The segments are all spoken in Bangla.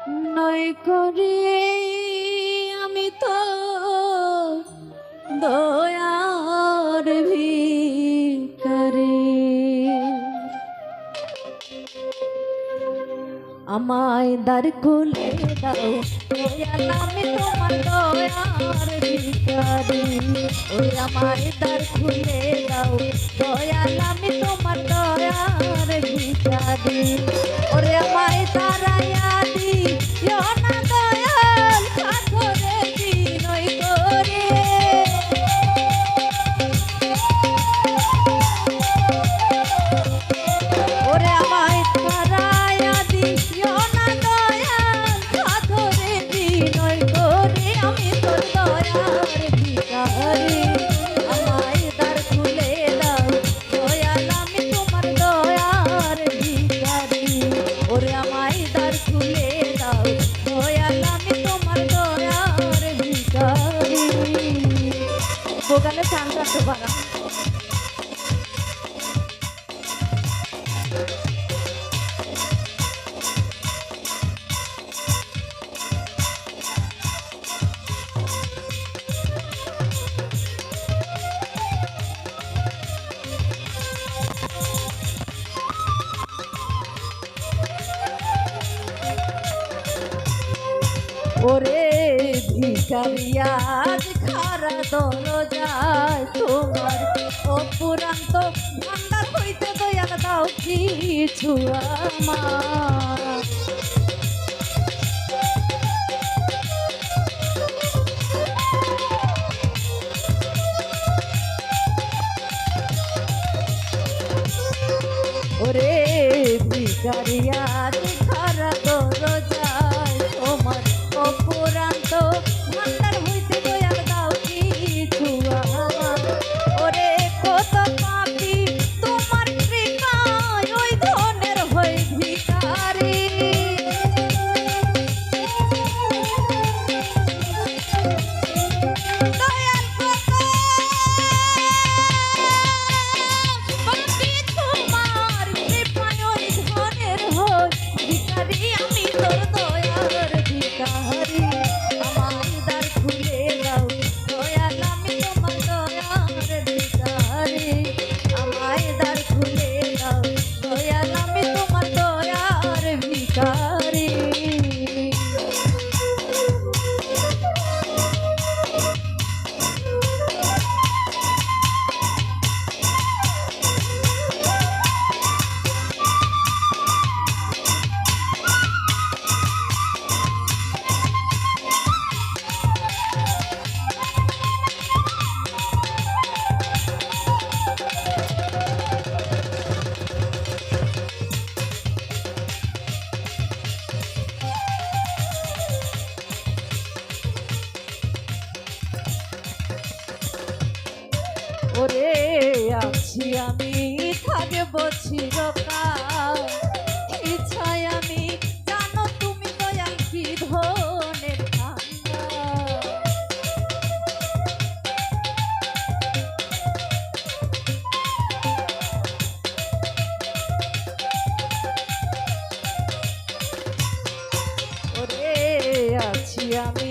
নই করি আমি তো দয়ার ভিকারে আমায় দার খুলে দাও। দয়াল আমি তোমার দয়ার ভিকারি ওই আমায় দার খুলে দাও। দয়াল আমি তোমার দয়ার ভিকারি ওরে ভিকারিয়াজ খারা দল যায় তোমার অপুরান্ত ভাঙ্গা হইতে দয়াল দাও কিছু আমার। ওরে ভিকারিয়াজ খারা দল যায় ওরে আছি আমি, থাকব চিরকাল। ইচ্ছায় আমি, জানো তুমি দয়াল কি ধনের ওরে, আছি আমি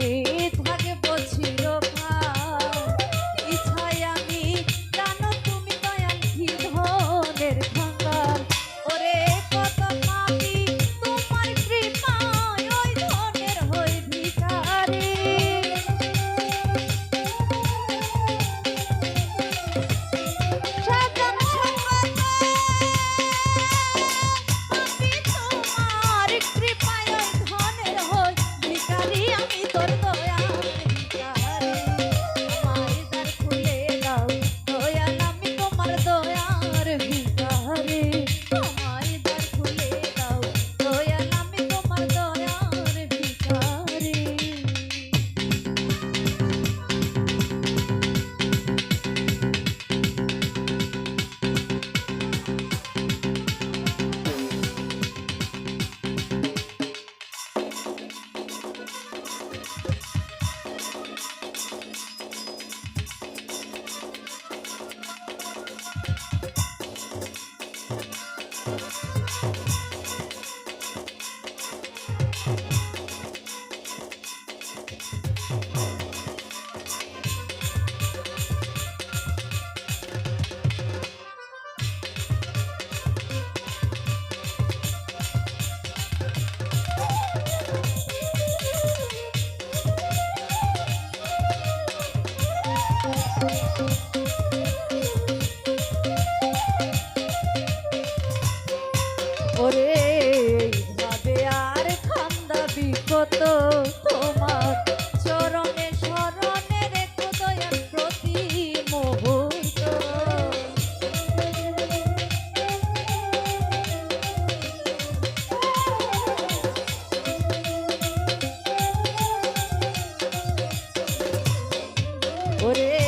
ওরে ভাবে আর খান্দা বিপত তোমার চরণে শরণে রেখো দয়াল প্রতি মুহূর্ত ওরে